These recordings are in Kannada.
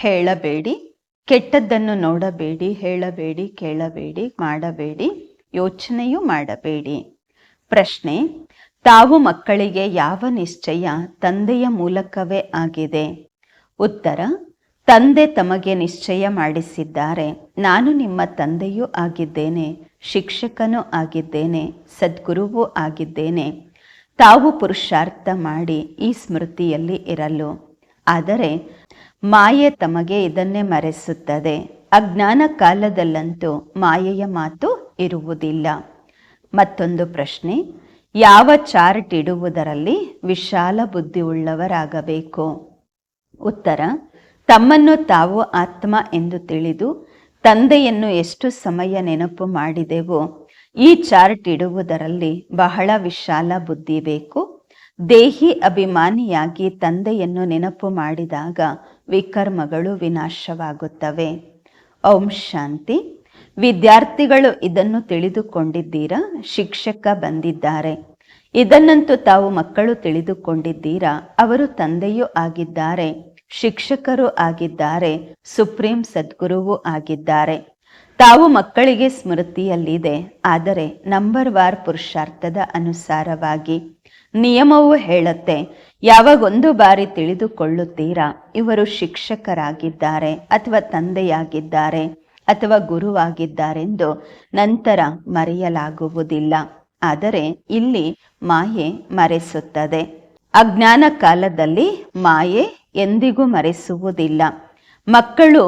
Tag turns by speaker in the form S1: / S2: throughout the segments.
S1: ಹೇಳಬೇಡಿ, ಕೆಟ್ಟದ್ದನ್ನು ನೋಡಬೇಡಿ, ಹೇಳಬೇಡಿ, ಕೇಳಬೇಡಿ, ಮಾಡಬೇಡಿ, ಯೋಚನೆಯೂ ಮಾಡಬೇಡಿ. ಪ್ರಶ್ನೆ, ತಾವು ಮಕ್ಕಳಿಗೆ ಯಾವ ನಿಶ್ಚಯ ತಂದೆಯ ಮೂಲಕವೇ ಆಗಿದೆ? ಉತ್ತರ, ತಂದೆ ತಮಗೆ ನಿಶ್ಚಯ ಮಾಡಿಸಿದ್ದಾರೆ. ನಾನು ನಿಮ್ಮ ತಂದೆಯೂ ಆಗಿದ್ದೇನೆ, ಶಿಕ್ಷಕನೂ ಆಗಿದ್ದೇನೆ, ಸದ್ಗುರುವೂ ಆಗಿದ್ದೇನೆ. ತಾವು ಪುರುಷಾರ್ಥ ಮಾಡಿ ಈ ಸ್ಮೃತಿಯಲ್ಲಿ ಇರಲು. ಆದರೆ ಮಾಯೆ ತಮಗೆ ಇದನ್ನೇ ಮರೆಸುತ್ತದೆ. ಅಜ್ಞಾನ ಕಾಲದಲ್ಲಂತೂ ಮಾಯೆಯ ಮಾತು ಇರುವುದಿಲ್ಲ. ಮತ್ತೊಂದು ಪ್ರಶ್ನೆ, ಯಾವ ಚಾರ್ಟ್ ಇಡುವುದರಲ್ಲಿ ವಿಶಾಲ ಬುದ್ಧಿ ಉಳ್ಳವರಾಗಬೇಕು ಉತ್ತರ, ತಮ್ಮನ್ನು ತಾವು ಆತ್ಮ ಎಂದು ತಿಳಿದು ತಂದೆಯನ್ನು ಎಷ್ಟು ಸಮಯ ನೆನಪು ಮಾಡಿದೆವೋ, ಈ ಚಾರ್ಟ್ ಇಡುವುದರಲ್ಲಿ ಬಹಳ ವಿಶಾಲ ಬುದ್ಧಿ ಬೇಕು. ದೇಹಿ ಅಭಿಮಾನಿಯಾಗಿ ತಂದೆಯನ್ನು ನೆನಪು ಮಾಡಿದಾಗ ವಿಕರ್ಮಗಳು ವಿನಾಶವಾಗುತ್ತವೆ. ಓಂ ಶಾಂತಿ. ವಿದ್ಯಾರ್ಥಿಗಳು ಇದನ್ನು ತಿಳಿದುಕೊಂಡಿದ್ದೀರಾ? ಶಿಕ್ಷಕ ಬಂದಿದ್ದಾರೆ. ಇದನ್ನಂತೂ ತಾವು ಮಕ್ಕಳು ತಿಳಿದುಕೊಂಡಿದ್ದೀರಾ? ಅವರು ತಂದೆಯೂ ಆಗಿದ್ದಾರೆ. ಶಿಕ್ಷಕರು ಆಗಿದ್ದಾರೆ. ಸುಪ್ರೀಂ ಸದ್ಗುರುವೂ ಆಗಿದ್ದಾರೆ. ತಾವು ಮಕ್ಕಳಿಗೆ ಸ್ಮೃತಿಯಲ್ಲಿದೆ. ಆದರೆ ನಂಬರ್ ವಾರ್ ಪುರುಷಾರ್ಥದ ಅನುಸಾರವಾಗಿ ನಿಯಮವು ಹೇಳುತ್ತೆ. ಯಾವಾಗ ಒಂದು ಬಾರಿ ತಿಳಿದುಕೊಳ್ಳುತ್ತೀರಾ? ಇವರು ಶಿಕ್ಷಕರಾಗಿದ್ದಾರೆ ಅಥವಾ ತಂದೆಯಾಗಿದ್ದಾರೆ ಅಥವಾ ಗುರುವಾಗಿದ್ದಾರೆಂದು ನಂತರ ಮರೆಯಲಾಗುವುದಿಲ್ಲ. ಆದರೆ ಇಲ್ಲಿ ಮಾಯೆ ಮರೆಸುತ್ತದೆ. ಅಜ್ಞಾನ ಕಾಲದಲ್ಲಿ ಮಾಯೆ ಎಂದಿಗೂ ಮರೆಸುವುದಿಲ್ಲ. ಮಕ್ಕಳು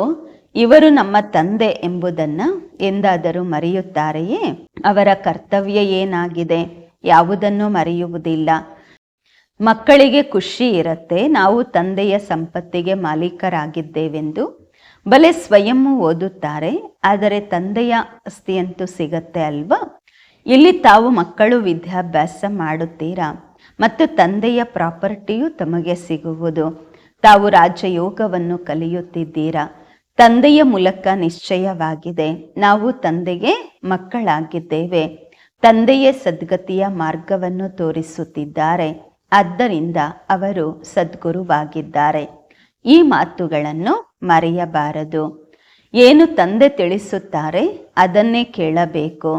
S1: ಇವರು ನಮ್ಮ ತಂದೆ ಎಂಬುದನ್ನು ಎಂದಾದರೂ ಮರೆಯುತ್ತಾರೆಯೇ? ಅವರ ಕರ್ತವ್ಯ ಏನಾಗಿದೆ? ಯಾವುದನ್ನು ಮರೆಯುವುದಿಲ್ಲ. ಮಕ್ಕಳಿಗೆ ಖುಷಿ ಇರುತ್ತೆ, ನಾವು ತಂದೆಯ ಸಂಪತ್ತಿಗೆ ಮಾಲೀಕರಾಗಿದ್ದೇವೆಂದು. ಬಲೆ ಸ್ವಯಂ ಓದುತ್ತಾರೆ, ಆದರೆ ತಂದೆಯ ಆಸ್ತಿಯಂತೂ ಸಿಗತ್ತೆ ಅಲ್ವಾ? ಇಲ್ಲಿ ತಾವು ಮಕ್ಕಳು ವಿದ್ಯಾಭ್ಯಾಸ ಮಾಡುತ್ತೀರಾ? ಮತ್ತು ತಂದೆಯ ಪ್ರಾಪರ್ಟಿಯು ತಮಗೆ ಸಿಗುವುದು? ತಾವು ರಾಜಯೋಗವನ್ನು ಕಲಿಯುತ್ತಿದ್ದೀರಾ? ತಂದೆಯ ಮೂಲಕ ನಿಶ್ಚಯವಾಗಿದೆ, ನಾವು ತಂದೆಗೆ ಮಕ್ಕಳಾಗಿದ್ದೇವೆ. ತಂದೆಯ ಸದ್ಗತಿಯ ಮಾರ್ಗವನ್ನು ತೋರಿಸುತ್ತಿದ್ದಾರೆ. ಆದ್ದರಿಂದ ಅವರು ಸದ್ಗುರುವಾಗಿದ್ದಾರೆ. ಈ ಮಾತುಗಳನ್ನು ಮರೆಯಬಾರದು. ಏನು ತಂದೆ ತಿಳಿಸುತ್ತಾರೆ ಅದನ್ನೇ ಕೇಳಬೇಕು.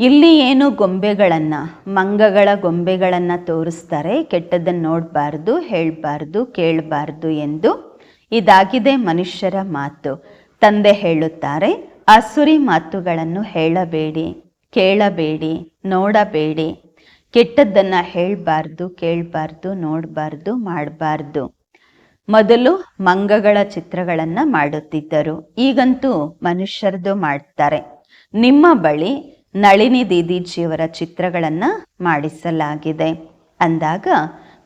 S1: ಇಲ್ಲಿ ಏನು ಗೊಂಬೆಗಳನ್ನು, ಮಂಗಗಳ ಗೊಂಬೆಗಳನ್ನು ತೋರಿಸ್ತಾರೆ, ಕೆಟ್ಟದನ್ನು ನೋಡಬಾರ್ದು, ಹೇಳಬಾರ್ದು, ಕೇಳಬಾರ್ದು ಎಂದು ಇದಾಗಿದೆ ಮನುಷ್ಯರ ಮಾತು. ತಂದೆ ಹೇಳುತ್ತಾರೆ, ಅಸುರಿ ಮಾತುಗಳನ್ನು ಹೇಳಬೇಡಿ, ಕೇಳಬೇಡಿ, ನೋಡಬೇಡಿ. ಕೆಟ್ಟದ್ದನ್ನ ಹೇಳಬಾರ್ದು, ಕೇಳಬಾರ್ದು, ನೋಡಬಾರ್ದು, ಮಾಡಬಾರ್ದು. ಮೊದಲು ಮಂಗಗಳ ಚಿತ್ರಗಳನ್ನು ಮಾಡುತ್ತಿದ್ದರು. ಈಗಂತೂ ಮನುಷ್ಯರದು ಮಾಡ್ತಾರೆ. ನಿಮ್ಮ ಬಳಿ ನಳಿನಿ ದೀದೀಜಿಯವರ ಚಿತ್ರಗಳನ್ನು ಮಾಡಿಸಲಾಗಿದೆ. ಅಂದಾಗ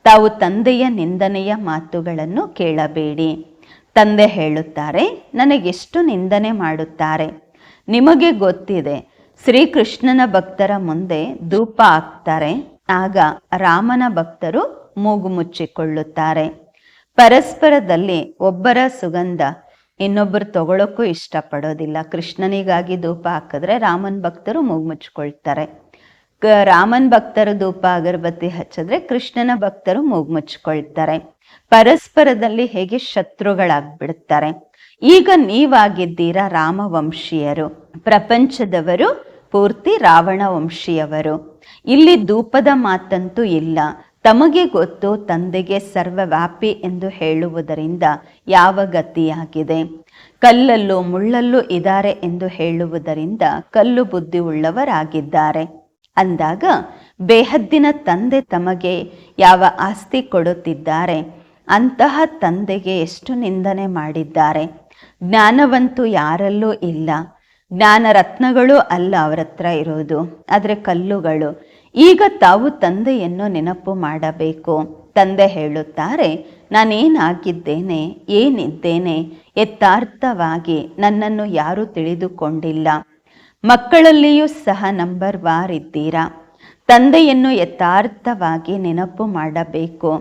S1: ತಾವು ತಂದೆಯ ನಿಂದನೆಯ ಮಾತುಗಳನ್ನು ಕೇಳಬೇಡಿ. ತಂದೆ ಹೇಳುತ್ತಾರೆ, ನನಗೆಷ್ಟು ನಿಂದನೆ ಮಾಡುತ್ತಾರೆ. ನಿಮಗೆ ಗೊತ್ತಿದೆ ಶ್ರೀಕೃಷ್ಣನ ಭಕ್ತರ ಮುಂದೆ ಧೂಪ ಹಾಕ್ತಾರೆ. ಆಗ ರಾಮನ ಭಕ್ತರು ಮೂಗು ಮುಚ್ಚಿಕೊಳ್ಳುತ್ತಾರೆ. ಪರಸ್ಪರದಲ್ಲಿ ಒಬ್ಬರ ಸುಗಂಧ ಇನ್ನೊಬ್ಬರು ತಗೊಳ್ಳೋಕ್ಕೂ ಇಷ್ಟಪಡೋದಿಲ್ಲ. ಕೃಷ್ಣನಿಗಾಗಿ ಧೂಪ ಹಾಕಿದ್ರೆ ರಾಮನ್ ಭಕ್ತರು ಮೂಗು ಮುಚ್ಚಿಕೊಳ್ತಾರೆ. ರಾಮನ್ ಭಕ್ತರು ಧೂಪ ಅಗರಬತ್ತಿ ಹಚ್ಚಿದ್ರೆ ಕೃಷ್ಣನ ಭಕ್ತರು ಮೂಗು ಮುಚ್ಚಿಕೊಳ್ತಾರೆ. ಪರಸ್ಪರದಲ್ಲಿ ಹೇಗೆ ಶತ್ರುಗಳಾಗ್ಬಿಡ್ತಾರೆ. ಈಗ ನೀವಾಗಿದ್ದೀರಾ ರಾಮವಂಶೀಯರು. ಪ್ರಪಂಚದವರು ಪೂರ್ತಿ ರಾವಣ ವಂಶಿಯವರು. ಇಲ್ಲಿ ಧೂಪದ ಮಾತಂತೂ ಇಲ್ಲ. ತಮಗೆ ಗೊತ್ತು ತಂದೆಗೆ ಸರ್ವವ್ಯಾಪಿ ಎಂದು ಹೇಳುವುದರಿಂದ ಯಾವ ಗತಿಯಾಗಿದೆ. ಕಲ್ಲಲ್ಲೂ ಮುಳ್ಳಲ್ಲೂ ಇದ್ದಾರೆ ಎಂದು ಹೇಳುವುದರಿಂದ ಕಲ್ಲು ಬುದ್ಧಿ ಉಳ್ಳವರಾಗಿದ್ದಾರೆ ಅಂದಾಗ ಬೇಹದ್ದಿನ ತಂದೆ ತಮಗೆ ಯಾವ ಆಸ್ತಿ ಕೊಡುತ್ತಿದ್ದಾರೆ? ಅಂತಹ ತಂದೆಗೆ ಎಷ್ಟು ನಿಂದನೆ ಮಾಡಿದ್ದಾರೆ? ಜ್ಞಾನವಂತೂ ಯಾರಲ್ಲೂ ಇಲ್ಲ. ಜ್ಞಾನ ರತ್ನಗಳು ಅಲ್ಲ ಅವರ ಹತ್ರ ಇರೋದು, ಆದರೆ ಕಲ್ಲುಗಳು. ಈಗ ತಾವು ತಂದೆಯನ್ನು ನೆನಪು ಮಾಡಬೇಕು. ತಂದೆ ಹೇಳುತ್ತಾರೆ, ನಾನೇನಾಗಿದ್ದೇನೆ, ಏನಿದ್ದೇನೆ, ಯಥಾರ್ಥವಾಗಿ ನನ್ನನ್ನು ಯಾರೂ ತಿಳಿದುಕೊಂಡಿಲ್ಲ. ಮಕ್ಕಳಲ್ಲಿಯೂ ಸಹ ನಂಬರ್ ವಾರ್ ಇದ್ದೀರಾ? ತಂದೆಯನ್ನು ಯಥಾರ್ಥವಾಗಿ ನೆನಪು ಮಾಡಬೇಕು.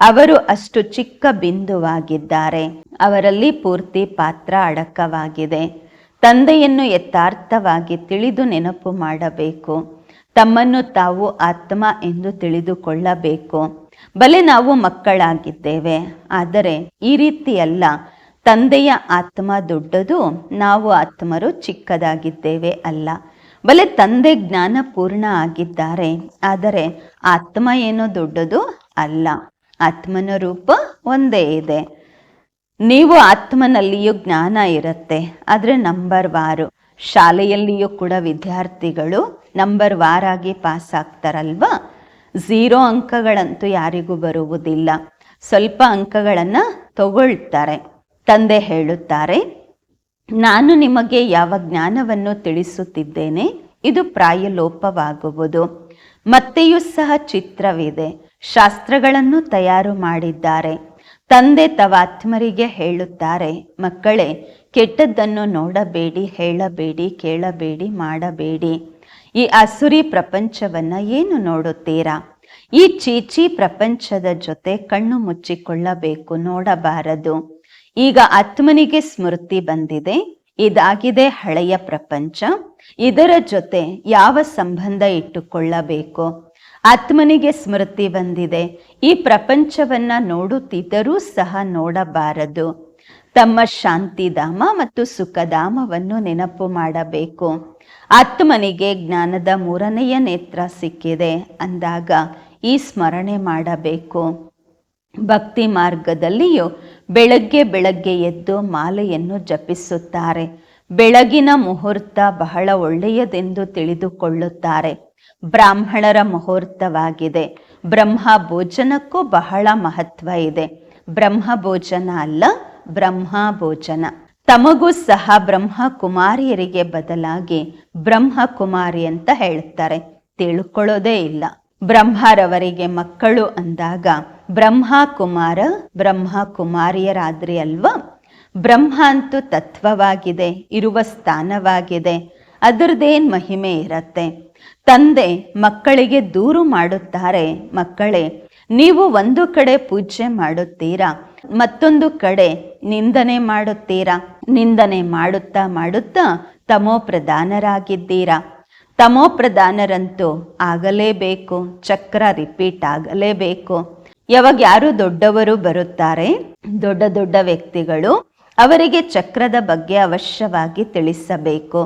S1: ಅವರು ಅಷ್ಟು ಚಿಕ್ಕ ಬಿಂದುವಾಗಿದ್ದಾರೆ. ಅವರಲ್ಲಿ ಪೂರ್ತಿ ಪಾತ್ರ ಅಡಕವಾಗಿದೆ. ತಂದೆಯನ್ನು ಯಥಾರ್ಥವಾಗಿ ತಿಳಿದು ನೆನಪು ಮಾಡಬೇಕು. ತಮ್ಮನ್ನು ತಾವು ಆತ್ಮ ಎಂದು ತಿಳಿದುಕೊಳ್ಳಬೇಕು. ಬಲೆ ನಾವು ಮಕ್ಕಳಾಗಿದ್ದೇವೆ. ಆದರೆ ಈ ರೀತಿಯಲ್ಲ. ತಂದೆಯ ಆತ್ಮ ದೊಡ್ಡದು, ನಾವು ಆತ್ಮರು ಚಿಕ್ಕದಾಗಿದ್ದೇವೆ ಅಲ್ಲ. ಬಲೆ ತಂದೆ ಜ್ಞಾನ ಪೂರ್ಣ ಆಗಿದ್ದಾರೆ. ಆದರೆ ಆತ್ಮ ಏನೋ ದೊಡ್ಡದು ಅಲ್ಲ. ಆತ್ಮನ ರೂಪ ಒಂದೇ ಇದೆ. ನೀವು ಆತ್ಮನಲ್ಲಿಯೂ ಜ್ಞಾನ ಇರುತ್ತೆ. ಆದರೆ ನಂಬರ್ ವಾರು. ಶಾಲೆಯಲ್ಲಿಯೂ ಕೂಡ ವಿದ್ಯಾರ್ಥಿಗಳು ನಂಬರ್ ವಾರಾಗಿ ಪಾಸ್ ಆಗ್ತಾರಲ್ವಾ? ಝೀರೋ ಅಂಕಗಳಂತೂ ಯಾರಿಗೂ ಬರುವುದಿಲ್ಲ. ಸ್ವಲ್ಪ ಅಂಕಗಳನ್ನು ತಗೊಳ್ತಾರೆ. ತಂದೆ ಹೇಳುತ್ತಾರೆ, ನಾನು ನಿಮಗೆ ಯಾವ ಜ್ಞಾನವನ್ನು ತಿಳಿಸುತ್ತಿದ್ದೇನೆ? ಇದು ಪ್ರಾಯಲೋಪವಾಗುವುದು. ಮತ್ತೆಯೂ ಸಹ ಚಿತ್ರವಿದೆ. ಶಾಸ್ತ್ರಗಳನ್ನು ತಯಾರು ಮಾಡಿದ್ದಾರೆ. ತಂದೆ ತವ ಆತ್ಮರಿಗೆ ಹೇಳುತ್ತಾರೆ, ಮಕ್ಕಳೇ, ಕೆಟ್ಟದ್ದನ್ನು ನೋಡಬೇಡಿ, ಹೇಳಬೇಡಿ, ಕೇಳಬೇಡಿ, ಮಾಡಬೇಡಿ. ಈ ಅಸುರಿ ಪ್ರಪಂಚವನ್ನ ಏನು ನೋಡುತ್ತೀರಾ? ಈ ಚೀಚಿ ಪ್ರಪಂಚದ ಜೊತೆ ಕಣ್ಣು ಮುಚ್ಚಿಕೊಳ್ಳಬೇಕು, ನೋಡಬಾರದು. ಈಗ ಆತ್ಮನಿಗೆ ಸ್ಮೃತಿ ಬಂದಿದೆ, ಇದಾಗಿದೆ ಹಳೆಯ ಪ್ರಪಂಚ. ಇದರ ಜೊತೆ ಯಾವ ಸಂಬಂಧ ಇಟ್ಟುಕೊಳ್ಳಬೇಕು? ಆತ್ಮನಿಗೆ ಸ್ಮೃತಿ ಬಂದಿದೆ. ಈ ಪ್ರಪಂಚವನ್ನ ನೋಡುತ್ತಿದ್ದರೂ ಸಹ ನೋಡಬಾರದು. ತಮ್ಮ ಶಾಂತಿಧಾಮ ಮತ್ತು ಸುಖಧಾಮವನ್ನು ನೆನಪು ಮಾಡಬೇಕು. ಆತ್ಮನಿಗೆ ಜ್ಞಾನದ ಮೂರನೆಯ ನೇತ್ರ ಸಿಕ್ಕಿದೆ ಅಂದಾಗ ಈ ಸ್ಮರಣೆ ಮಾಡಬೇಕು. ಭಕ್ತಿ ಮಾರ್ಗದಲ್ಲಿಯೂ ಬೆಳಗ್ಗೆ ಬೆಳಗ್ಗೆ ಎದ್ದು ಮಾಲೆಯನ್ನು ಜಪಿಸುತ್ತಾರೆ. ಬೆಳಗಿನ ಮುಹೂರ್ತ ಬಹಳ ಒಳ್ಳೆಯದೆಂದು ತಿಳಿದುಕೊಳ್ಳುತ್ತಾರೆ. ಬ್ರಾಹ್ಮಣರ ಮುಹೂರ್ತವಾಗಿದೆ. ಬ್ರಹ್ಮ ಭೋಜನಕ್ಕೂ ಬಹಳ ಮಹತ್ವ ಇದೆ. ಬ್ರಹ್ಮ ಭೋಜನ ಅಲ್ಲ ಬ್ರಹ್ಮ ಭೋಜನ ತಮಗೂ ಸಹ ಬ್ರಹ್ಮ ಕುಮಾರಿಯರಿಗೆ ಬದಲಾಗಿ ಬ್ರಹ್ಮ ಕುಮಾರಿ ಅಂತ ಹೇಳ್ತಾರೆ. ತಿಳ್ಕೊಳ್ಳೋದೇ ಇಲ್ಲ. ಬ್ರಹ್ಮರವರಿಗೆ ಮಕ್ಕಳು ಅಂದಾಗ ಬ್ರಹ್ಮ ಕುಮಾರ ಬ್ರಹ್ಮ ಕುಮಾರಿಯರಾದ್ರಿ ಅಲ್ವಾ? ಬ್ರಹ್ಮ ಅಂತೂ ತತ್ವವಾಗಿದೆ, ಇರುವ ಸ್ಥಾನವಾಗಿದೆ. ಅದರದೇನ್ ಮಹಿಮೆ ಇರತ್ತೆ? ತಂದೆ ಮಕ್ಕಳಿಗೆ ದೂರು ಮಾಡುತ್ತಾರೆ. ಮಕ್ಕಳೇ, ನೀವು ಒಂದು ಕಡೆ ಪೂಜೆ ಮಾಡುತ್ತೀರಾ? ಮತ್ತೊಂದು ಕಡೆ ನಿಂದನೆ ಮಾಡುತ್ತೀರಾ? ನಿಂದನೆ ಮಾಡುತ್ತಾ ಮಾಡುತ್ತಾ ತಮೋ ಪ್ರಧಾನರಾಗಿದ್ದೀರಾ? ತಮೋ ಪ್ರಧಾನರಂತೂ ಆಗಲೇಬೇಕು, ಚಕ್ರ ರಿಪೀಟ್ ಆಗಲೇಬೇಕು. ಯಾವಾಗ ಯಾರು ದೊಡ್ಡವರು ಬರುತ್ತಾರೆ? ದೊಡ್ಡ ದೊಡ್ಡ ವ್ಯಕ್ತಿಗಳು ಅವರಿಗೆ ಚಕ್ರದ ಬಗ್ಗೆ ಅವಶ್ಯವಾಗಿ ತಿಳಿಸಬೇಕು.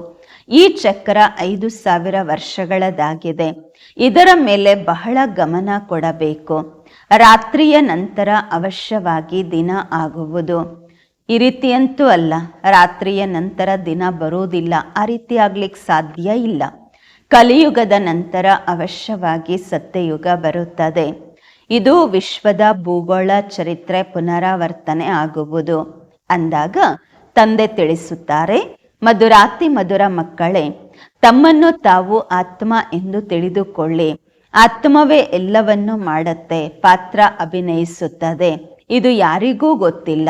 S1: ಈ ಚಕ್ರ ಐದು ಸಾವಿರ ವರ್ಷಗಳದಾಗಿದೆ. ಇದರ ಮೇಲೆ ಬಹಳ ಗಮನ ಕೊಡಬೇಕು. ರಾತ್ರಿಯ ನಂತರ ಅವಶ್ಯವಾಗಿ ದಿನ ಆಗುವುದು. ಈ ರೀತಿಯಂತೂ ಅಲ್ಲ, ರಾತ್ರಿಯ ನಂತರ ದಿನ ಬರುವುದಿಲ್ಲ, ಆ ರೀತಿ ಆಗ್ಲಿಕ್ಕೆ ಸಾಧ್ಯ ಇಲ್ಲ. ಕಲಿಯುಗದ ನಂತರ ಅವಶ್ಯವಾಗಿ ಸತ್ಯಯುಗ ಬರುತ್ತದೆ. ಇದು ವಿಶ್ವದ ಭೂಗೋಳ ಚರಿತ್ರೆ ಪುನರಾವರ್ತನೆ ಆಗುವುದು. ಅಂದಾಗ ತಂದೆ ತಿಳಿಸುತ್ತಾರೆ ಮಧುರಾತಿ ಮಧುರ ಮಕ್ಕಳೇ, ತಮ್ಮನ್ನು ತಾವು ಆತ್ಮ ಎಂದು ತಿಳಿದುಕೊಳ್ಳಿ. ಆತ್ಮವೇ ಎಲ್ಲವನ್ನೂ ಮಾಡುತ್ತೆ, ಪಾತ್ರ ಅಭಿನಯಿಸುತ್ತದೆ. ಇದು ಯಾರಿಗೂ ಗೊತ್ತಿಲ್ಲ.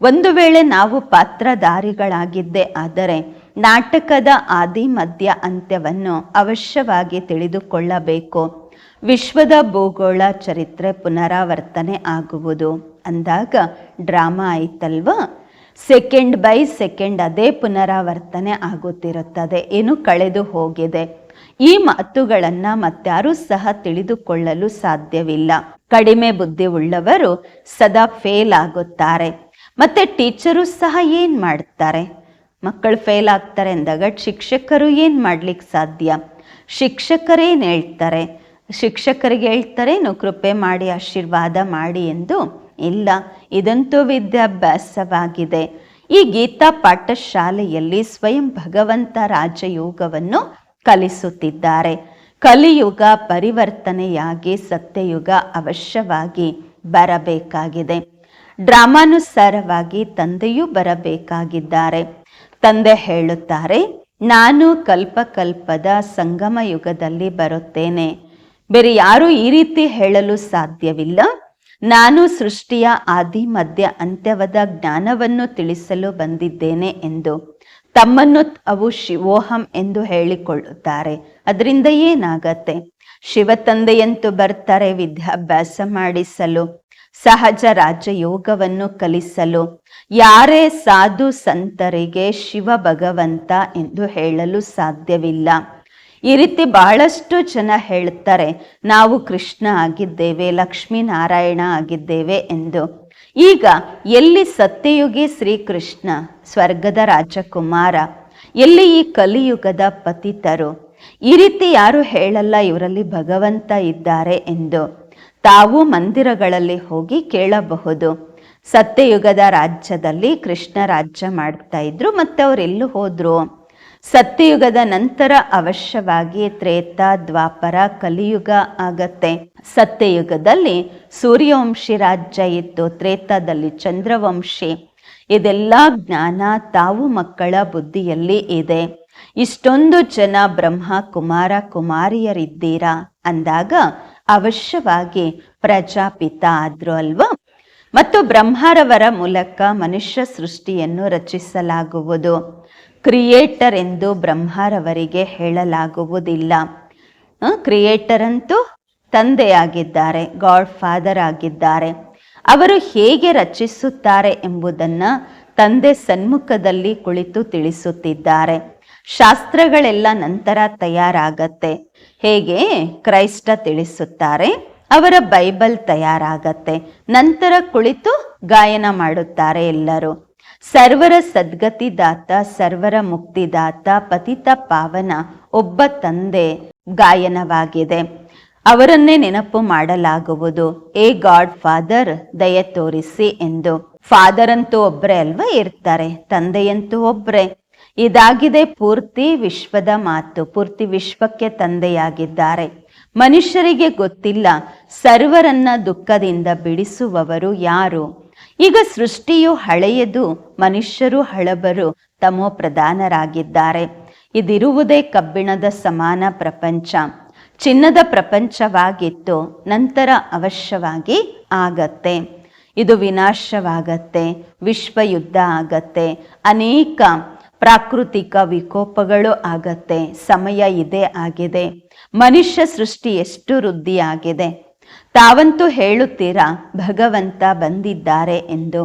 S1: ಒಂದು ವೇಳೆ ನಾವು ಪಾತ್ರಧಾರಿಗಳಾಗಿದ್ದೇ ಆದರೆ, ನಾಟಕದ ಆದಿ ಮಧ್ಯ ಅಂತ್ಯವನ್ನು ಅವಶ್ಯವಾಗಿ ತಿಳಿದುಕೊಳ್ಳಬೇಕು. ವಿಶ್ವದ ಭೂಗೋಳ ಚರಿತ್ರೆ ಪುನರಾವರ್ತನೆ ಆಗುವುದು. ಅಂದಾಗ ಡ್ರಾಮಾ ಆಯ್ತಲ್ವಾ? ಸೆಕೆಂಡ್ ಬೈ ಸೆಕೆಂಡ್ ಅದೇ ಪುನರಾವರ್ತನೆ ಆಗುತ್ತಿರುತ್ತದೆ. ಏನು ಕಳೆದು ಹೋಗಿದೆ? ಈ ಮಾತುಗಳನ್ನು ಮತ್ತಾರೂ ಸಹ ತಿಳಿದುಕೊಳ್ಳಲು ಸಾಧ್ಯವಿಲ್ಲ. ಕಡಿಮೆ ಬುದ್ಧಿ ಉಳ್ಳವರು ಸದಾ ಫೇಲ್ ಆಗುತ್ತಾರೆ. ಮತ್ತೆ ಟೀಚರು ಸಹ ಏನು ಮಾಡ್ತಾರೆ? ಮಕ್ಕಳು ಫೇಲ್ ಆಗ್ತಾರೆ ಅಂದಾಗ ಶಿಕ್ಷಕರು ಏನು ಮಾಡ್ಲಿಕ್ಕೆ ಸಾಧ್ಯ? ಶಿಕ್ಷಕರೇನು ಹೇಳ್ತಾರೆ? ಶಿಕ್ಷಕರಿಗೆ ಹೇಳ್ತಾರೆ ಕೃಪೆ ಮಾಡಿ, ಆಶೀರ್ವಾದ ಮಾಡಿ ಎಂದು ಇಲ್ಲ, ಇದಂತೂ ವಿದ್ಯಾಭ್ಯಾಸವಾಗಿದೆ. ಈ ಗೀತಾ ಪಾಠಶಾಲೆಯಲ್ಲಿ ಸ್ವಯಂ ಭಗವಂತ ರಾಜಯೋಗವನ್ನು ಕಲಿಸುತ್ತಿದ್ದಾರೆ. ಕಲಿಯುಗ ಪರಿವರ್ತನೆಯಾಗಿ ಸತ್ಯಯುಗ ಅವಶ್ಯವಾಗಿ ಬರಬೇಕಾಗಿದೆ. ಡ್ರಾಮಾನುಸಾರವಾಗಿ ತಂದೆಯೂ ಬರಬೇಕಾಗಿದ್ದಾರೆ. ತಂದೆ ಹೇಳುತ್ತಾರೆ, ನಾನು ಕಲ್ಪಕಲ್ಪದ ಸಂಗಮ ಯುಗದಲ್ಲಿ ಬರುತ್ತೇನೆ. ಬೇರೆ ಯಾರು ಈ ರೀತಿ ಹೇಳಲು ಸಾಧ್ಯವಿಲ್ಲ. ನಾನು ಸೃಷ್ಟಿಯ ಆದಿ, ಮಧ್ಯ, ಅಂತ್ಯವದ ಜ್ಞಾನವನ್ನು ತಿಳಿಸಲು ಬಂದಿದ್ದೇನೆ ಎಂದು. ತಮ್ಮನ್ನು ಅವು ಶಿವೋಹಂ ಎಂದು ಹೇಳಿಕೊಳ್ಳುತ್ತಾರೆ. ಅದರಿಂದ ಏನಾಗತ್ತೆ? ಶಿವ ತಂದೆಯಂತೂ ಬರ್ತಾರೆ ವಿದ್ಯಾಭ್ಯಾಸ ಮಾಡಿಸಲು, ಸಹಜ ರಾಜಯೋಗವನ್ನು ಕಲಿಸಲು. ಯಾರೇ ಸಾಧು ಸಂತರಿಗೆ ಶಿವ ಭಗವಂತ ಎಂದು ಹೇಳಲು ಸಾಧ್ಯವಿಲ್ಲ. ಈ ರೀತಿ ಬಹಳಷ್ಟು ಜನ ಹೇಳ್ತಾರೆ, ನಾವು ಕೃಷ್ಣ ಆಗಿದ್ದೇವೆ, ಲಕ್ಷ್ಮೀನಾರಾಯಣ ಆಗಿದ್ದೇವೆ ಎಂದು. ಈಗ ಎಲ್ಲಿ ಸತ್ಯಯುಗಿ ಶ್ರೀಕೃಷ್ಣ, ಸ್ವರ್ಗದ ರಾಜಕುಮಾರ, ಎಲ್ಲಿ ಈ ಕಲಿಯುಗದ ಪತಿತರು, ಈ ರೀತಿ ಯಾರು ಹೇಳಲ್ಲ ಇವರಲ್ಲಿ ಭಗವಂತ ಇದ್ದಾರೆ ಎಂದು. ತಾವು ಮಂದಿರಗಳಲ್ಲಿ ಹೋಗಿ ಕೇಳಬಹುದು. ಸತ್ಯಯುಗದ ರಾಜ್ಯದಲ್ಲಿ ಕೃಷ್ಣ ರಾಜ್ಯ ಮಾಡ್ತಾ ಇದ್ರು ಮತ್ತೆ ಅವರೆಲ್ಲೂ ಹೋದ್ರು? ಸತ್ಯಯುಗದ ನಂತರ ಅವಶ್ಯವಾಗಿ ತ್ರೇತ, ದ್ವಾಪರ, ಕಲಿಯುಗ ಆಗತ್ತೆ. ಸತ್ಯಯುಗದಲ್ಲಿ ಸೂರ್ಯವಂಶಿ ರಾಜ್ಯ ಇತ್ತು ತ್ರೇತಾದಲ್ಲಿ ಚಂದ್ರವಂಶಿ. ಇದೆಲ್ಲ ಜ್ಞಾನ ತಾವು ಮಕ್ಕಳ ಬುದ್ಧಿಯಲ್ಲಿ ಇದೆ. ಇಷ್ಟೊಂದು ಜನ ಬ್ರಹ್ಮ, ಕುಮಾರ, ಕುಮಾರಿಯರಿದ್ದೀರಾ? ಅಂದಾಗ ಅವಶ್ಯವಾಗಿ ಪ್ರಜಾಪಿತ ಆದ್ರು ಅಲ್ವಾ? ಮತ್ತು ಬ್ರಹ್ಮರವರ ಮೂಲಕ ಮನುಷ್ಯ ಸೃಷ್ಟಿಯನ್ನು ರಚಿಸಲಾಗುವುದು. ಕ್ರಿಯೇಟರ್ ಎಂದು ಬ್ರಹ್ಮರವರಿಗೆ ಹೇಳಲಾಗುವುದಿಲ್ಲ. ಕ್ರಿಯೇಟರ್ ಅಂತೂ ತಂದೆಯಾಗಿದ್ದಾರೆ ಗಾಡ್ ಫಾದರ್ ಆಗಿದ್ದಾರೆ. ಅವರು ಹೇಗೆ ರಚಿಸುತ್ತಾರೆ ಎಂಬುದನ್ನು ತಂದೆ ಸನ್ಮುಖದಲ್ಲಿ ಕುಳಿತು ತಿಳಿಸುತ್ತಿದ್ದಾರೆ. ಶಾಸ್ತ್ರಗಳೆಲ್ಲ ನಂತರ ತಯಾರಾಗತ್ತೆ. ಹೇಗೆ? ಕ್ರೈಸ್ತ ತಿಳಿಸುತ್ತಾರೆ, ಅವರ ಬೈಬಲ್ ತಯಾರಾಗತ್ತೆ. ನಂತರ ಕುಳಿತು ಗಾಯನ ಮಾಡುತ್ತಾರೆ ಎಲ್ಲರೂ. ಸರ್ವರ ಸದ್ಗತಿದಾತ, ಸರ್ವರ ಮುಕ್ತಿದಾತ, ಪತಿತ ಪಾವನ ಒಬ್ಬ ತಂದೆ ಗಾಯನವಾಗಿದೆ. ಅವರನ್ನೇ ನೆನಪು ಮಾಡಲಾಗುವುದು. ಏ ಗಾಡ್ ಫಾದರ್, ದಯ ತೋರಿಸಿ ಎಂದು. ಫಾದರ್ ಅಂತೂ ಒಬ್ರೆ ಅಲ್ವಾ ಇರ್ತಾರೆ? ತಂದೆಯಂತೂ ಒಬ್ರೆ. ಇದಾಗಿದೆ ಪೂರ್ತಿ ವಿಶ್ವದ ಮಾತು, ಪೂರ್ತಿ ವಿಶ್ವಕ್ಕೆ ತಂದೆಯಾಗಿದ್ದಾರೆ. ಮನುಷ್ಯರಿಗೆ ಗೊತ್ತಿಲ್ಲ, ಸರ್ವರನ್ನ ದುಃಖದಿಂದ ಬಿಡಿಸುವವರು ಯಾರು? ಈಗ ಸೃಷ್ಟಿಯು ಹಳೆಯದು, ಮನುಷ್ಯರು ಹಳಬರು ತಮೋ ಪ್ರಧಾನರಾಗಿದ್ದಾರೆ. ಇದಿರುವುದೇ ಕಬ್ಬಿಣದ ಸಮಾನ ಪ್ರಪಂಚ. ಚಿನ್ನದ ಪ್ರಪಂಚವಾಗಿತ್ತು, ನಂತರ ಅವಶ್ಯವಾಗಿ ಆಗತ್ತೆ. ಇದು ವಿನಾಶವಾಗತ್ತೆ, ವಿಶ್ವಯುದ್ಧ ಆಗತ್ತೆ. ಅನೇಕ ಪ್ರಾಕೃತಿಕ ವಿಕೋಪಗಳು ಆಗತ್ತೆ, ಸಮಯ ಇದೇ ಆಗಿದೆ. ಮನುಷ್ಯ ಸೃಷ್ಟಿ ಎಷ್ಟು ವೃದ್ಧಿಯಾಗಿದೆ. ತಾವಂತೂ ಹೇಳುತ್ತೀರಾ, ಭಗವಂತ ಬಂದಿದ್ದಾರೆ ಎಂದು.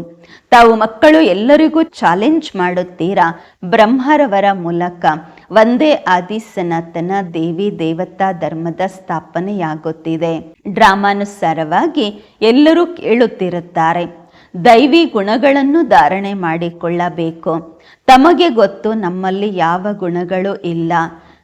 S1: ತಾವು ಮಕ್ಕಳು ಎಲ್ಲರಿಗೂ ಚಾಲೆಂಜ್ ಮಾಡುತ್ತೀರಾ, ಬ್ರಹ್ಮರವರ ಮೂಲಕ. ಒಂದೇ ಆದಿ ಸನಾತನ ದೇವಿ ದೇವತಾ ಧರ್ಮದ ಸ್ಥಾಪನೆಯಾಗುತ್ತಿದೆ. ಡ್ರಾಮಾನುಸಾರವಾಗಿ ಎಲ್ಲರೂ ಕೇಳುತ್ತಿರುತ್ತಾರೆ, ದೈವಿ ಗುಣಗಳನ್ನು ಧಾರಣೆ ಮಾಡಿಕೊಳ್ಳಬೇಕು. ತಮಗೆ ಗೊತ್ತು ನಮ್ಮಲ್ಲಿ ಯಾವ ಗುಣಗಳು ಇಲ್ಲ.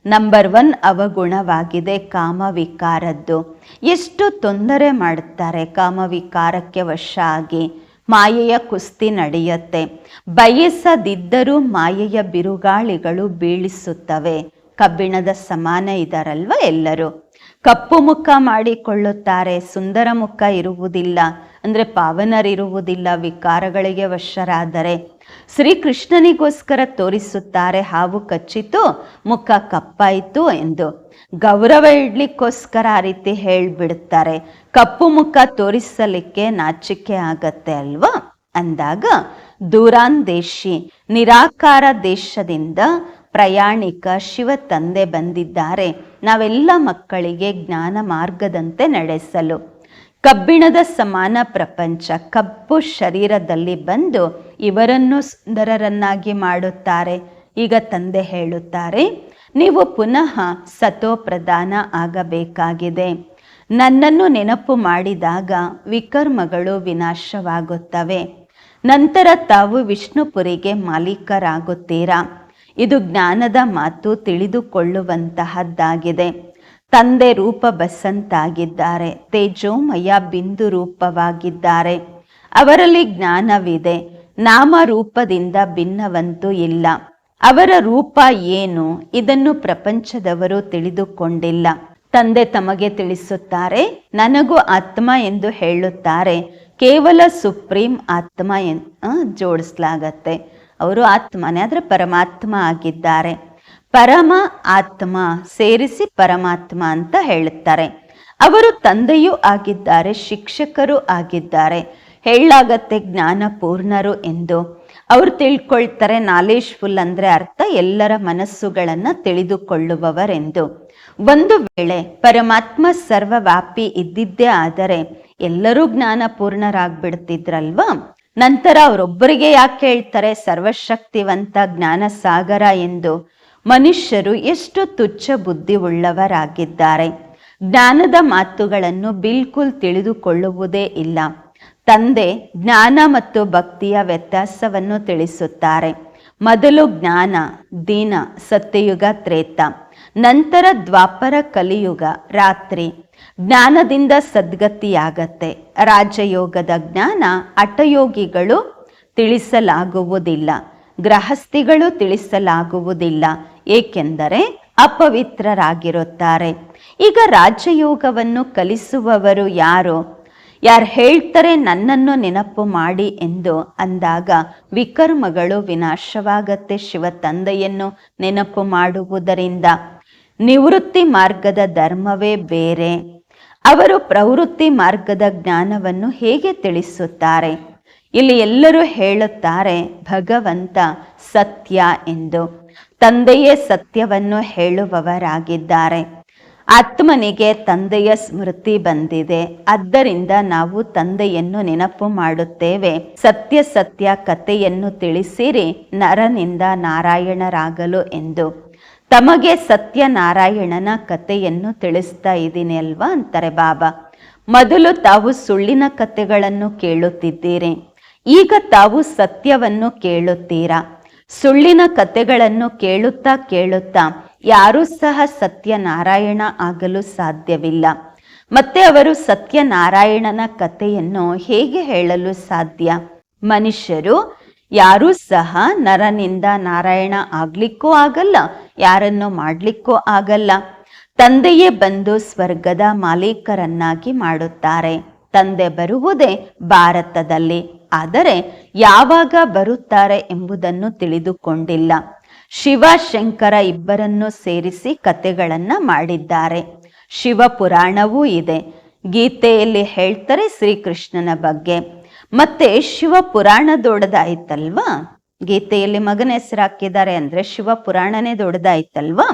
S1: ನಂಬರ್ ಒನ್ ಅವಗುಣವಾಗಿದೆ ಕಾಮವಿಕಾರದ್ದು. ಎಷ್ಟು ತೊಂದರೆ ಮಾಡುತ್ತಾರೆ ಕಾಮವಿಕಾರಕ್ಕೆ ವಶ ಆಗಿ? ಮಾಯೆಯ ಕುಸ್ತಿ ನಡೆಯುತ್ತೆ. ಬಯಸದಿದ್ದರೂ ಮಾಯೆಯ ಬಿರುಗಾಳಿಗಳು ಬೀಳಿಸುತ್ತವೆ. ಕಬ್ಬಿಣದ ಸಮಾನ ಇದಾರಲ್ವ ಎಲ್ಲರೂ? ಕಪ್ಪು ಮುಖ ಮಾಡಿಕೊಳ್ಳುತ್ತಾರೆ, ಸುಂದರ ಮುಖ ಇರುವುದಿಲ್ಲ. ಅಂದರೆ ಪಾವನರಿರುವುದಿಲ್ಲ, ವಿಕಾರಗಳಿಗೆ ವಶರಾದರೆ. ಶ್ರೀಕೃಷ್ಣನಿಗೋಸ್ಕರ ತೋರಿಸುತ್ತಾರೆ ಹಾವು ಕಚ್ಚಿತು, ಮುಖ ಕಪ್ಪಾಯಿತು ಎಂದು. ಗೌರವ ಇಡ್ಲಿಕ್ಕೋಸ್ಕರ ಆ ರೀತಿ ಹೇಳ್ಬಿಡ್ತಾರೆ ಕಪ್ಪು ಮುಖ ತೋರಿಸಲಿಕ್ಕೆ ನಾಚಿಕೆ ಆಗತ್ತೆ ಅಲ್ವಾ? ಅಂದಾಗ ದೂರಾಂದೇಶಿ ನಿರಾಕಾರ ದೇಶದಿಂದ ಪ್ರಯಾಣಿಕ ಶಿವ ತಂದೆ ಬಂದಿದ್ದಾರೆ. ನಾವೆಲ್ಲ ಮಕ್ಕಳಿಗೆ ಜ್ಞಾನ ಮಾರ್ಗದಂತೆ ನಡೆಸಲು. ಕಬ್ಬಿಣದ ಸಮಾನ ಪ್ರಪಂಚ ಕಪ್ಪು ಶರೀರದಲ್ಲಿ ಬಂದು ಇವರನ್ನು ಸುಂದರರನ್ನಾಗಿ ಮಾಡುತ್ತಾರೆ. ಈಗ ತಂದೆ ಹೇಳುತ್ತಾರೆ, ನೀವು ಪುನಃ ಸತೋ ಪ್ರಧಾನ ಆಗಬೇಕಾಗಿದೆ. ನನ್ನನ್ನು ನೆನಪು ಮಾಡಿದಾಗ ವಿಕರ್ಮಗಳು ವಿನಾಶವಾಗುತ್ತವೆ. ನಂತರ ತಾವು ವಿಷ್ಣುಪುರಿಗೆ ಮಾಲೀಕರಾಗುತ್ತೀರಾ? ಇದು ಜ್ಞಾನದ ಮಾತು ತಿಳಿದುಕೊಳ್ಳುವಂತಹದ್ದಾಗಿದೆ. ತಂದೆ ರೂಪ ಬಸಂತಾಗಿದ್ದಾರೆ. ತೇಜೋಮಯ ಬಿಂದು ರೂಪವಾಗಿದ್ದಾರೆ. ಅವರಲ್ಲಿ ಜ್ಞಾನವಿದೆ. ನಾಮ ರೂಪದಿಂದ ಭಿನ್ನವಂತೂ ಇಲ್ಲ. ಅವರ ರೂಪ ಏನು ಇದನ್ನು ಪ್ರಪಂಚದವರು ತಿಳಿದುಕೊಂಡಿಲ್ಲ. ತಂದೆ ತಮಗೆ ತಿಳಿಸುತ್ತಾರೆ, ನನಗೂ ಆತ್ಮ ಎಂದು ಹೇಳುತ್ತಾರೆ. ಕೇವಲ ಸುಪ್ರೀಂ ಆತ್ಮ ಎನ್ ಜೋಡಿಸ್ಲಾಗತ್ತೆ. ಅವರು ಆತ್ಮನೇ, ಆದರೆ ಪರಮಾತ್ಮ ಆಗಿದ್ದಾರೆ. ಪರಮ ಆತ್ಮ ಸೇರಿಸಿ ಪರಮಾತ್ಮ ಅಂತ ಹೇಳುತ್ತಾರೆ. ಅವರು ತಂದೆಯೂ ಆಗಿದ್ದಾರೆ, ಶಿಕ್ಷಕರು ಆಗಿದ್ದಾರೆ. ಹೇಳಾಗತ್ತೆ ಜ್ಞಾನ ಪೂರ್ಣರು ಎಂದು. ಅವ್ರು ತಿಳ್ಕೊಳ್ತಾರೆ ನಾಲೇಜ್ ಫುಲ್ ಅಂದ್ರೆ ಅರ್ಥ ಎಲ್ಲರ ಮನಸ್ಸುಗಳನ್ನು ತಿಳಿದುಕೊಳ್ಳುವವರೆಂದು. ಒಂದು ವೇಳೆ ಪರಮಾತ್ಮ ಸರ್ವವ್ಯಾಪಿ ಇದ್ದಿದ್ದೇ ಆದರೆ ಎಲ್ಲರೂ ಜ್ಞಾನ ಪೂರ್ಣರಾಗ್ಬಿಡ್ತಿದ್ರಲ್ವಾ? ನಂತರ ಅವರೊಬ್ಬರಿಗೆ ಯಾಕೆ ಹೇಳ್ತಾರೆ ಸರ್ವಶಕ್ತಿವಂತ ಜ್ಞಾನ ಸಾಗರ ಎಂದು? ಮನುಷ್ಯರು ಎಷ್ಟು ತುಚ್ಛ ಬುದ್ಧಿ ಉಳ್ಳವರಾಗಿದ್ದಾರೆ. ಜ್ಞಾನದ ಮಾತುಗಳನ್ನು ಬಿಲ್ಕುಲ್ ತಿಳಿದುಕೊಳ್ಳುವುದೇ ಇಲ್ಲ. ತಂದೆ ಜ್ಞಾನ ಮತ್ತು ಭಕ್ತಿಯ ವ್ಯತ್ಯಾಸವನ್ನು ತಿಳಿಸುತ್ತಾರೆ. ಮೊದಲು ಜ್ಞಾನ, ದೀನ, ಸತ್ಯಯುಗ, ತ್ರೇತ. ನಂತರ ದ್ವಾಪರ ಕಲಿಯುಗ, ರಾತ್ರಿ. ಜ್ಞಾನದಿಂದ ಸದ್ಗತಿಯಾಗತ್ತೆ. ರಾಜಯೋಗದ ಜ್ಞಾನ ಅಟಯೋಗಿಗಳು ತಿಳಿಸಲಾಗುವುದಿಲ್ಲ. ಗೃಹಸ್ಥಿಗಳು ತಿಳಿಸಲಾಗುವುದಿಲ್ಲ. ಏಕೆಂದರೆ ಅಪವಿತ್ರರಾಗಿರುತ್ತಾರೆ. ಈಗ ರಾಜಯೋಗವನ್ನು ಕಲಿಸುವವರು ಯಾರು? ಯಾರು ಹೇಳ್ತಾರೆ ನನ್ನನ್ನು ನೆನಪು ಮಾಡಿ ಎಂದು ಅಂದಾಗ, ವಿಕರ್ಮಗಳು ವಿನಾಶವಾಗತ್ತೆ ಶಿವ ತಂದೆಯನ್ನು ನೆನಪು ಮಾಡುವುದರಿಂದ. ನಿವೃತ್ತಿ ಮಾರ್ಗದ ಧರ್ಮವೇ ಬೇರೆ. ಅವರು ಪ್ರವೃತ್ತಿ ಮಾರ್ಗದ ಜ್ಞಾನವನ್ನು ಹೇಗೆ ತಿಳಿಸುತ್ತಾರೆ? ಇಲ್ಲಿ ಎಲ್ಲರೂ ಹೇಳುತ್ತಾರೆ, ಭಗವಂತ ಸತ್ಯ ಎಂದು. ತಂದೆಯೇ ಸತ್ಯವನ್ನು ಹೇಳುವವರಾಗಿದ್ದಾರೆ. ಆತ್ಮನಿಗೆ ತಂದೆಯ ಸ್ಮೃತಿ ಬಂದಿದೆ. ಆದ್ದರಿಂದ ನಾವು ತಂದೆಯನ್ನು ನೆನಪು ಮಾಡುತ್ತೇವೆ. ಸತ್ಯ ಸತ್ಯ ಕಥೆಯನ್ನು ತಿಳಿಸಿರಿ. ನರನಿಂದ ನಾರಾಯಣರಾಗಲು ಎಂದು. ತಮಗೆ ಸತ್ಯ ನಾರಾಯಣನ ಕಥೆಯನ್ನು ತಿಳಿಸ್ತಾ ಇದ್ದೀನಿ ಅಲ್ವಾ ಅಂತಾರೆ ಬಾಬಾ. ಮೊದಲು ತಾವು ಸುಳ್ಳಿನ ಕಥೆಗಳನ್ನು ಕೇಳುತ್ತಿದ್ದೀರಿ. ಈಗ ತಾವು ಸತ್ಯವನ್ನು ಕೇಳುತ್ತೀರಾ? ಸುಳ್ಳಿನ ಕಥೆಗಳನ್ನು ಕೇಳುತ್ತಾ ಕೇಳುತ್ತಾ ಯಾರೂ ಸಹ ಸತ್ಯನಾರಾಯಣ ಆಗಲು ಸಾಧ್ಯವಿಲ್ಲ. ಮತ್ತೆ ಅವರು ಸತ್ಯನಾರಾಯಣನ ಕಥೆಯನ್ನು ಹೇಗೆ ಹೇಳಲು ಸಾಧ್ಯ? ಮನುಷ್ಯರು ಯಾರೂ ಸಹ ನರನಿಂದ ನಾರಾಯಣ ಆಗ್ಲಿಕ್ಕೂ ಆಗಲ್ಲ, ಯಾರನ್ನು ಮಾಡ್ಲಿಕ್ಕೂ ಆಗಲ್ಲ. ತಂದೆಯೇ ಬಂದು ಸ್ವರ್ಗದ ಮಾಲೀಕರನ್ನಾಗಿ ಮಾಡುತ್ತಾರೆ. ತಂದೆ ಬರುವುದೇ ಭಾರತದಲ್ಲಿ, ಆದರೆ ಯಾವಾಗ ಬರುತ್ತಾರೆ ಎಂಬುದನ್ನು ತಿಳಿದುಕೊಂಡಿಲ್ಲ. ಶಿವ ಶಂಕರ ಇಬ್ಬರನ್ನು ಸೇರಿಸಿ ಕಥೆಗಳನ್ನು ಮಾಡಿದ್ದಾರೆ. ಶಿವ ಪುರಾಣವೂ ಇದೆ. ಗೀತೆಯಲ್ಲಿ ಹೇಳ್ತಾರೆ ಶ್ರೀಕೃಷ್ಣನ ಬಗ್ಗೆ. ಮತ್ತೆ ಶಿವ ಪುರಾಣ ದೊಡ್ಡದಾಯ್ತಲ್ವಾ ಗೀತೆಯಲ್ಲಿ ಮಗನ ಹೆಸರು ಹಾಕಿದ್ದಾರೆ ಅಂದ್ರೆ ಶಿವ ಪುರಾಣನೇ ದೊಡ್ಡದಾಯ್ತಲ್ವಾ?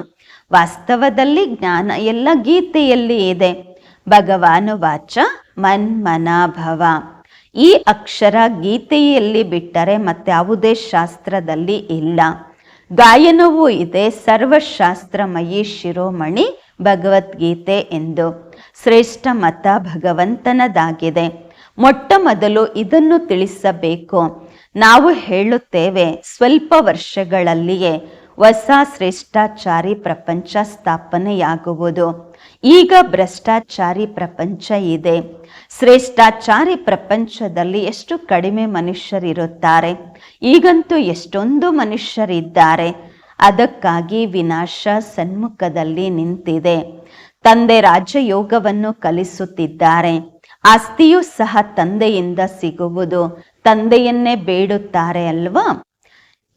S1: ವಾಸ್ತವದಲ್ಲಿ ಜ್ಞಾನ ಎಲ್ಲ ಗೀತೆಯಲ್ಲಿ ಇದೆ. ಭಗವಾನು ವಾಚ ಮನ್ ಮನ ಭವ ಈ ಅಕ್ಷರ ಗೀತೆಯಲ್ಲಿ ಬಿಟ್ಟರೆ ಮತ್ತೆ ಯಾವುದೇ ಶಾಸ್ತ್ರದಲ್ಲಿ ಇಲ್ಲ. ಗಾಯನವೂ ಇದೆ. ಸರ್ವಶಾಸ್ತ್ರಮಯಿ ಶಿರೋಮಣಿ ಭಗವದ್ಗೀತೆ ಎಂದು. ಶ್ರೇಷ್ಠ ಮತ ಭಗವಂತನದಾಗಿದೆ. ಮೊಟ್ಟ ಮೊದಲು ಇದನ್ನು ತಿಳಿಸಬೇಕು. ನಾವು ಹೇಳುತ್ತೇವೆ, ಸ್ವಲ್ಪ ವರ್ಷಗಳಲ್ಲಿಯೇ ಹೊಸ ಶ್ರೇಷ್ಠಾಚಾರಿ ಪ್ರಪಂಚ ಸ್ಥಾಪನೆಯಾಗುವುದು. ಈಗ ಭ್ರಷ್ಟಾಚಾರಿ ಪ್ರಪಂಚ ಇದೆ. ಶ್ರೇಷ್ಠಾಚಾರಿ ಪ್ರಪಂಚದಲ್ಲಿ ಎಷ್ಟು ಕಡಿಮೆ ಮನುಷ್ಯರಿರುತ್ತಾರೆ? ಈಗಂತೂ ಎಷ್ಟೊಂದು ಮನುಷ್ಯರಿದ್ದಾರೆ? ಅದಕ್ಕಾಗಿ ವಿನಾಶ ಸನ್ಮುಖದಲ್ಲಿ ನಿಂತಿದೆ. ತಂದೆ ರಾಜಯೋಗವನ್ನು ಕಲಿಸುತ್ತಿದ್ದಾರೆ. ಆಸ್ತಿಯೂ ಸಹ ತಂದೆಯಿಂದ ಸಿಗುವುದು. ತಂದೆಯನ್ನೇ ಬೇಡುತ್ತಾರೆ ಅಲ್ವಾ?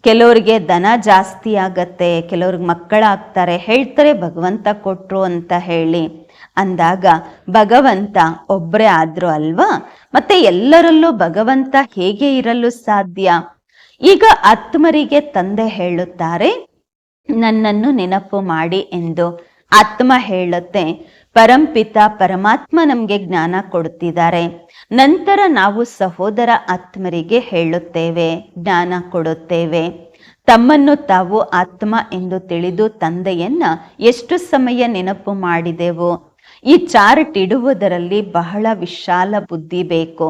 S1: ಕೆಲವರಿಗೆ ದನ ಜಾಸ್ತಿ ಆಗತ್ತೆ, ಕೆಲವ್ರಿಗೆ ಮಕ್ಕಳಾಗ್ತಾರೆ, ಹೇಳ್ತಾರೆ ಭಗವಂತ ಕೊಟ್ಟರು ಅಂತ ಹೇಳಿ. ಅಂದಾಗ ಭಗವಂತ ಒಬ್ಬರೇ ಆದ್ರು ಅಲ್ವಾ? ಮತ್ತೆ ಎಲ್ಲರಲ್ಲೂ ಭಗವಂತ ಹೇಗೆ ಇರಲು ಸಾಧ್ಯ? ಈಗ ಆತ್ಮರಿಗೆ ತಂದೆ ಹೇಳುತ್ತಾರೆ, ನನ್ನನ್ನು ನೆನಪು ಮಾಡಿ ಎಂದು. ಆತ್ಮ ಹೇಳುತ್ತೆ ಪರಂಪಿತ ಪರಮಾತ್ಮ ನಮಗೆ ಜ್ಞಾನ ಕೊಡುತ್ತಿದ್ದಾರೆ. ನಂತರ ನಾವು ಸಹೋದರ ಆತ್ಮರಿಗೆ ಹೇಳುತ್ತೇವೆ, ಜ್ಞಾನ ಕೊಡುತ್ತೇವೆ. ತಮ್ಮನ್ನು ತಾವು ಆತ್ಮ ಎಂದು ತಿಳಿದು ತಂದೆಯನ್ನ ಎಷ್ಟು ಸಮಯ ನೆನಪು ಮಾಡಿದೆವು, ಈ ಚಾರ್ಟ್ ಇಡುವುದರಲ್ಲಿ ಬಹಳ ವಿಶಾಲ ಬುದ್ಧಿ ಬೇಕು.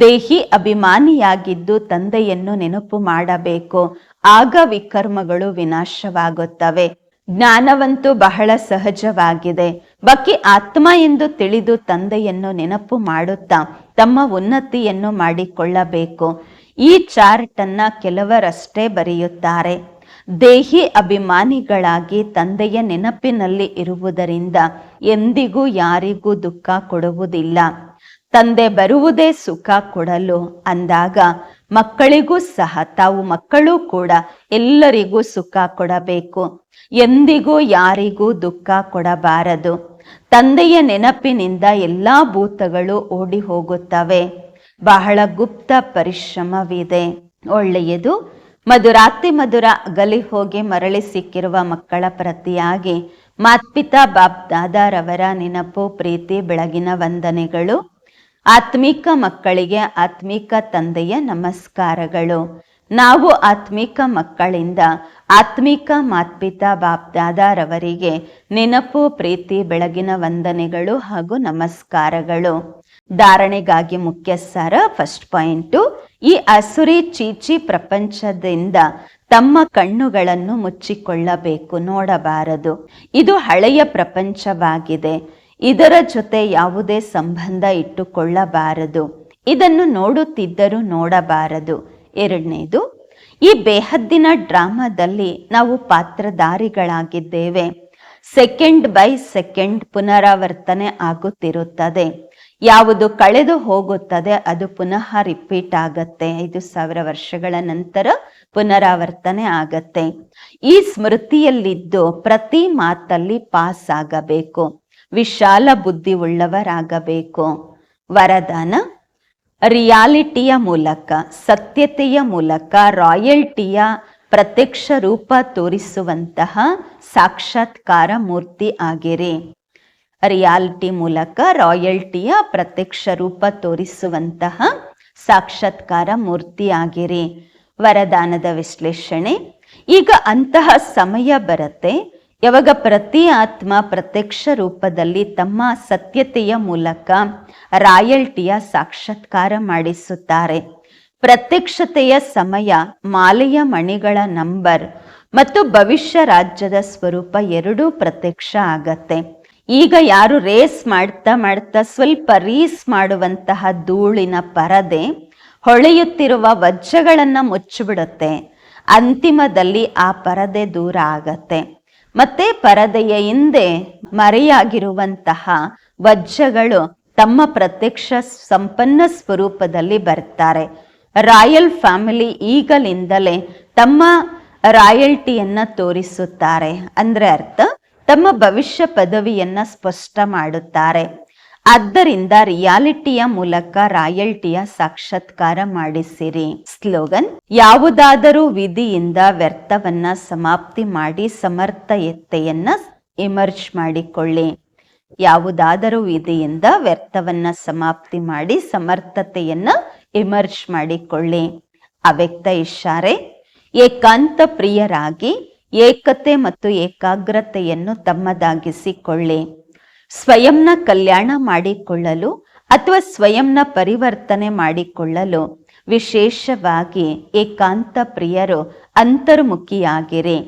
S1: ದೇಹಿ ಅಭಿಮಾನಿಯಾಗಿದ್ದು ತಂದೆಯನ್ನು ನೆನಪು ಮಾಡಬೇಕು. ಆಗ ವಿಕರ್ಮಗಳು ವಿನಾಶವಾಗುತ್ತವೆ. ಜ್ಞಾನವಂತೂ ಬಹಳ ಸಹಜವಾಗಿದೆ. ಬಾಕಿ ಆತ್ಮ ಎಂದು ತಿಳಿದು ತಂದೆಯನ್ನು ನೆನಪು ಮಾಡುತ್ತಾ ತಮ್ಮ ಉನ್ನತಿಯನ್ನು ಮಾಡಿಕೊಳ್ಳಬೇಕು. ಈ ಚಾರ್ಟ್ ಅನ್ನ ಕೆಲವರಷ್ಟೇ ಬರೆಯುತ್ತಾರೆ. ದೇಹಿ ಅಭಿಮಾನಿಗಳಾಗಿ ತಂದೆಯ ನೆನಪಿನಲ್ಲಿ ಇರುವುದರಿಂದ ಎಂದಿಗೂ ಯಾರಿಗೂ ದುಃಖ ಕೊಡುವುದಿಲ್ಲ. ತಂದೆ ಬರುವುದೇ ಸುಖ ಕೊಡಲು ಅಂದಾಗ ಮಕ್ಕಳಿಗೂ ಸಹ ತಾವು ಮಕ್ಕಳು ಕೂಡ ಎಲ್ಲರಿಗೂ ಸುಖ ಕೊಡಬೇಕು. ಎಂದಿಗೂ ಯಾರಿಗೂ ದುಃಖ ಕೊಡಬಾರದು. ತಂದೆಯ ನೆನಪಿನಿಂದ ಎಲ್ಲಾ ಭೂತಗಳು ಓಡಿ ಹೋಗುತ್ತವೆ ಬಹಳ ಗುಪ್ತ ಪರಿಶ್ರಮವಿದೆ. ಒಳ್ಳೆಯದು ಮಧುರಾತಿ ಮಧುರ ಗಲಿ ಹೋಗಿ ಮರಳಿ ಸಿಕ್ಕಿರುವ ಮಕ್ಕಳ ಪ್ರತಿಯಾಗಿ ಮಾತ್ಪಿತಾ ಬಾಪ್ ದಾದಾರವರ ನೆನಪು ಪ್ರೀತಿ ಬೆಳಗಿನ ವಂದನೆಗಳು. ಆತ್ಮಿಕ ಮಕ್ಕಳಿಗೆ ಆತ್ಮಿಕ ತಂದೆಯ ನಮಸ್ಕಾರಗಳು. ನಾವು ಆತ್ಮಿಕ ಮಕ್ಕಳಿಂದ ಆತ್ಮಿಕ ಮಾತ್ಪಿತಾ ಬಾಪ್ ದಾದಾರವರಿಗೆ ನೆನಪು, ಪ್ರೀತಿ, ಬೆಳಗಿನ ವಂದನೆಗಳು ಹಾಗೂ ನಮಸ್ಕಾರಗಳು. ಧಾರಣೆಗಾಗಿ ಮುಖ್ಯ ಸಾರ ಫಸ್ಟ್ ಪಾಯಿಂಟು ಈ ಅಸುರಿ ಚೀಚಿ ಪ್ರಪಂಚದಿಂದ ತಮ್ಮ ಕಣ್ಣುಗಳನ್ನು ಮುಚ್ಚಿಕೊಳ್ಳಬೇಕು, ನೋಡಬಾರದು. ಇದು ಹಳೆಯ ಪ್ರಪಂಚವಾಗಿದೆ. ಇದರ ಜೊತೆ ಯಾವುದೇ ಸಂಬಂಧ ಇಟ್ಟುಕೊಳ್ಳಬಾರದು. ಇದನ್ನು ನೋಡುತ್ತಿದ್ದರೂ ನೋಡಬಾರದು. ಎರಡನೇದು ಈ ಬೇಹದ್ದಿನ ಡ್ರಾಮಾದಲ್ಲಿ ನಾವು ಪಾತ್ರಧಾರಿಗಳಾಗಿದ್ದೇವೆ. ಸೆಕೆಂಡ್ ಬೈ ಸೆಕೆಂಡ್ ಪುನರಾವರ್ತನೆ ಆಗುತ್ತಿರುತ್ತದೆ. ಯಾವುದು ಕಳೆದು ಹೋಗುತ್ತದೆ, ಅದು ಪುನಃ ರಿಪೀಟ್ ಆಗತ್ತೆ. ಐದು ಸಾವಿರ ವರ್ಷಗಳ ನಂತರ ಪುನರಾವರ್ತನೆ ಆಗತ್ತೆ. ಈ ಸ್ಮೃತಿಯಲ್ಲಿದ್ದು ಪ್ರತಿ ಮಾತಲ್ಲಿ ಪಾಸ್ ಆಗಬೇಕು ವಿಶಾಲ ಬುದ್ಧಿ ಉಳ್ಳವರಾಗಬೇಕು ವರದಾನ ರಿಯಾಲಿಟಿಯ ಮೂಲಕ, ಸತ್ಯತೆಯ ಮೂಲಕ, ರಾಯಲ್ಟಿಯ ಪ್ರತ್ಯಕ್ಷ ರೂಪ ತೋರಿಸುವಂತಹ ಸಾಕ್ಷಾತ್ಕಾರ ಮೂರ್ತಿ ಆಗಿರಿ. ರಿಯಾಲಿಟಿ ಮೂಲಕ, ರಾಯಲ್ಟಿಯ ಪ್ರತ್ಯಕ್ಷ ರೂಪ ತೋರಿಸುವಂತಹ ಸಾಕ್ಷಾತ್ಕಾರ ಮೂರ್ತಿ ಆಗಿರಿ. ವರದಾನದ ವಿಶ್ಲೇಷಣೆ, ಈಗ ಅಂತಹ ಸಮಯ ಬರುತ್ತೆ. ಯಾವಾಗ ಪ್ರತಿ ಆತ್ಮ ಪ್ರತ್ಯಕ್ಷ ರೂಪದಲ್ಲಿ ತಮ್ಮ ಸತ್ಯತೆಯ ಮೂಲಕ ರಾಯಲ್ಟಿಯ ಸಾಕ್ಷಾತ್ಕಾರ ಮಾಡಿಸುತ್ತಾರೆ. ಪ್ರತ್ಯಕ್ಷತೆಯ ಸಮಯ ಮಾಲೆಯ ಮಣಿಗಳ ನಂಬರ್ ಮತ್ತು ಭವಿಷ್ಯ ರಾಜ್ಯದ ಸ್ವರೂಪ ಎರಡೂ ಪ್ರತ್ಯಕ್ಷ ಆಗತ್ತೆ. ಈಗ ಯಾರು ರೇಸ್ ಮಾಡ್ತಾ ಮಾಡ್ತಾ ಸ್ವಲ್ಪ ರೀಸ್ ಮಾಡುವಂತಹ ಧೂಳಿನ ಪರದೆ ಹೊಳೆಯುತ್ತಿರುವ ವಜ್ರಗಳನ್ನ ಮುಚ್ಚಿಬಿಡುತ್ತೆ. ಅಂತಿಮದಲ್ಲಿ ಆ ಪರದೆ ದೂರ ಆಗತ್ತೆ. ಮತ್ತೆ ಪರದೆಯ ಹಿಂದೆ ಮರೆಯಾಗಿರುವಂತಹ ವಜ್ರಗಳು ತಮ್ಮ ಪ್ರತ್ಯಕ್ಷ ಸಂಪನ್ನ ಸ್ವರೂಪದಲ್ಲಿ ಬರ್ತಾರೆ ರಾಯಲ್ ಫ್ಯಾಮಿಲಿ ಈಗಲಿಂದಲೇ ತಮ್ಮ ರಾಯಲ್ಟಿಯನ್ನ ತೋರಿಸುತ್ತಾರೆ. ಅಂದ್ರೆ ಅರ್ಥ, ತಮ್ಮ ಭವಿಷ್ಯ ಪದವಿಯನ್ನ ಸ್ಪಷ್ಟ ಮಾಡುತ್ತಾರೆ. ಆದ್ದರಿಂದ ರಿಯಾಲಿಟಿಯ ಮೂಲಕ ರಾಯಲ್ಟಿಯ ಸಾಕ್ಷಾತ್ಕಾರ ಮಾಡಿಸಿರಿ. ಸ್ಲೋಗನ್, ಯಾವುದಾದರೂ ವಿಧಿಯಿಂದ ವ್ಯರ್ಥವನ್ನ ಸಮಾಪ್ತಿ ಮಾಡಿ ಸಮರ್ಥಯತೆಯನ್ನ ಇಮರ್ಜ್ ಮಾಡಿಕೊಳ್ಳಿ. ಯಾವುದಾದರೂ ವಿಧಿಯಿಂದ ವ್ಯರ್ಥವನ್ನ ಸಮಾಪ್ತಿ ಮಾಡಿ ಸಮರ್ಥತೆಯನ್ನ ಇಮರ್ಜ್ ಮಾಡಿಕೊಳ್ಳಿ. ಅವ್ಯಕ್ತ ಇಷಾರೆ ಏಕಾಂತ ಪ್ರಿಯರಾಗಿ ಏಕತೆ ಮತ್ತು ಏಕಾಗ್ರತೆಯನ್ನು ತಮ್ಮದಾಗಿಸಿಕೊಳ್ಳಿ. ಸ್ವಯಂನ ಕಲ್ಯಾಣ ಮಾಡಿಕೊಳ್ಳಲು ಅಥವಾ ಸ್ವಯಂನ ಪರಿವರ್ತನೆ ಮಾಡಿಕೊಳ್ಳಲು ವಿಶೇಷವಾಗಿ ಏಕಾಂತ ಪ್ರಿಯರು ಅಂತರ್ಮುಖಿಯಾಗಿರಿ.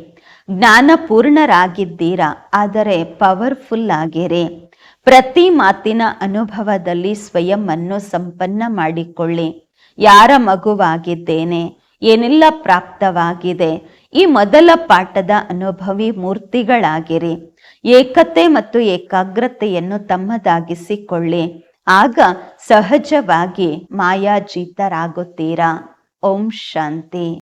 S1: ಜ್ಞಾನಪೂರ್ಣರಾಗಿದ್ದೀರಾ ಆದರೆ ಪವರ್ಫುಲ್ ಆಗಿರಿ. ಪ್ರತಿ ಮಾತಿನ ಅನುಭವದಲ್ಲಿ ಸ್ವಯಂ ಅನ್ನು ಸಂಪನ್ನ ಮಾಡಿಕೊಳ್ಳಿ. ಯಾರ ಮಗುವಾಗಿದ್ದೇನೆ, ಏನೆಲ್ಲ ಪ್ರಾಪ್ತವಾಗಿದೆ, ಈ ಮೊದಲ ಪಾಠದ ಅನುಭವಿ ಮೂರ್ತಿಗಳಾಗಿರಿ. ಏಕತೆ ಮತ್ತು ಏಕಾಗ್ರತೆಯನ್ನು ತಮ್ಮದಾಗಿಸಿಕೊಳ್ಳಿ. ಆಗ ಸಹಜವಾಗಿ ಮಾಯಾಜೀತರಾಗುತ್ತೀರಾ. ಓಂ ಶಾಂತಿ.